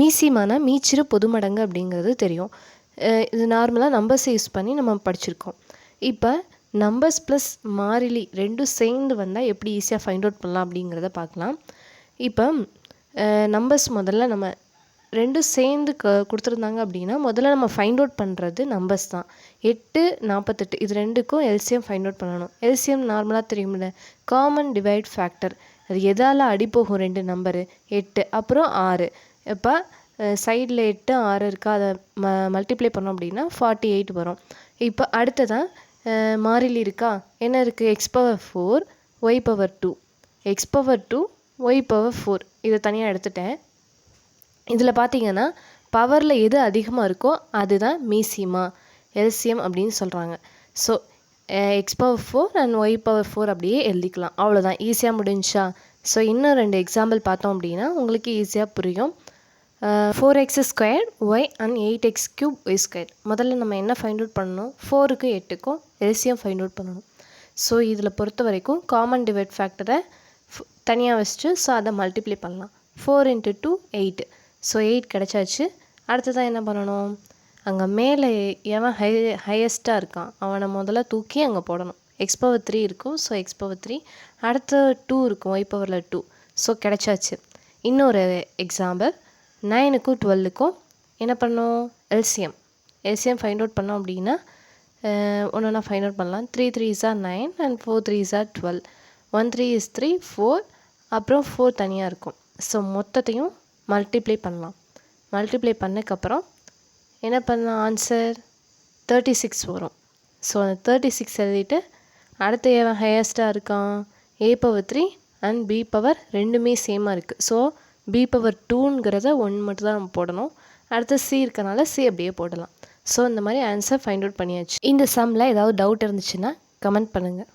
மீசிமான மீச்சிறு பொதுமடங்கு அப்படிங்கிறது தெரியும். இது நார்மலாக நம்பர்ஸை யூஸ் பண்ணி நம்ம படிச்சிருக்கோம். இப்போ நம்பர்ஸ் ப்ளஸ் மாறிலி ரெண்டும் சேர்ந்து வந்தால் எப்படி ஈஸியாக ஃபைண்ட் அவுட் பண்ணலாம் அப்படிங்கிறத பார்க்கலாம். இப்போ நம்பர்ஸ் முதல்ல நம்ம ரெண்டும் சேர்ந்து க கொடுத்துருந்தாங்க அப்படின்னா முதல்ல நம்ம ஃபைண்ட் அவுட் பண்ணுறது நம்பர்ஸ் தான். எட்டு நாற்பத்தெட்டு இது ரெண்டுக்கும் எல்சிஎம் ஃபைண்ட் அவுட் பண்ணணும். எல்சிஎம் நார்மலாக தெரியும்ல காமன் டிவைட் ஃபேக்டர் அது எதால் அடி போகும் ரெண்டு நம்பரு எட்டு அப்புறம் ஆறு. இப்போ சைடில் எட்டு ஆறு இருக்கா? அதை ம மல்டிப்ளை பண்ணோம் அப்படின்னா ஃபார்ட்டி எயிட் வரும். இப்போ அடுத்ததாக மாறிலி இருக்கா? என்ன இருக்குது x power four y power two x power two y power four இதை தனியாக எடுத்துட்டேன். இதில் பார்த்தீங்கன்னா பவரில் எது அதிகமாக இருக்கோ அதுதான் மீசியமா எல்சிஎம் அப்படின்னு சொல்கிறாங்க so x power four and y power four அப்படியே எழுதிக்கலாம். அவ்வளோதான் ஈஸியாக முடிஞ்சா ஸோ இன்னும் ரெண்டு எக்ஸாம்பிள் பார்த்தோம் அப்படின்னா உங்களுக்கு ஈஸியாக புரியும். Four x square y and eight x cube y square முதல்ல நம்ம என்ன ஃபைண்ட் அவுட் பண்ணணும்? ஃபோருக்கும் எட்டுக்கும் எல்சியம் ஃபைண்ட் அவுட் பண்ணணும். ஸோ இதில் பொறுத்த வரைக்கும் காமன் டிவைட் ஃபேக்டரை தனியாக வச்சுட்டு ஸோ அதை மல்டிப்ளை பண்ணலாம். Four into two eight so eight கிடச்சாச்சு. அடுத்ததான் என்ன பண்ணணும்? அங்கே மேலே எவன் ஹை ஹையஸ்ட்டாக இருக்கான் அவனை முதல்ல தூக்கி அங்கே போடணும். எக்ஸ் பவர் த்ரீ இருக்கும் ஸோ எக்ஸ் பவர் த்ரீ அடுத்து டூ இருக்கும் ஒய் பவரில் டூ ஸோ கிடச்சாச்சு. இன்னொரு எக்ஸாம்பிள் நைனுக்கும் டுவெல்லுக்கும் என்ன பண்ணோம்? எல்சிஎம் எல்சிஎம் ஃபைண்ட் அவுட் பண்ணோம் அப்படின்னா ஒன்று ஒன்றா ஃபைண்ட் அவுட் பண்ணலாம். Three three are nine and four three are twelve one three is three four அப்புறம் ஃபோர் தனியாக இருக்கும். ஸோ மொத்தத்தையும் மல்டிப்ளை பண்ணலாம். மல்டிப்ளை பண்ணக்கப்புறம் என்ன பண்ணலாம்? ஆன்சர் தேர்ட்டி சிக்ஸ் வரும். ஸோ அந்த தேர்ட்டி சிக்ஸ் எழுதிட்டு அடுத்து எவன் ஹையஸ்ட்டாக இருக்கான்? A power three and B power ரெண்டுமே சேமாக இருக்குது ஸோ பி பவர் டூங்கிறத ஒன் மட்டும் தான் நம்ம போடணும். அடுத்து சி இருக்கனால சி அப்படியே போடலாம். ஸோ இந்த மாதிரி ஆன்சர் ஃபைண்ட் அவுட் பண்ணியாச்சு. இந்த சம்மில் ஏதாவது டவுட் இருந்துச்சுன்னா கமெண்ட் பண்ணுங்கள்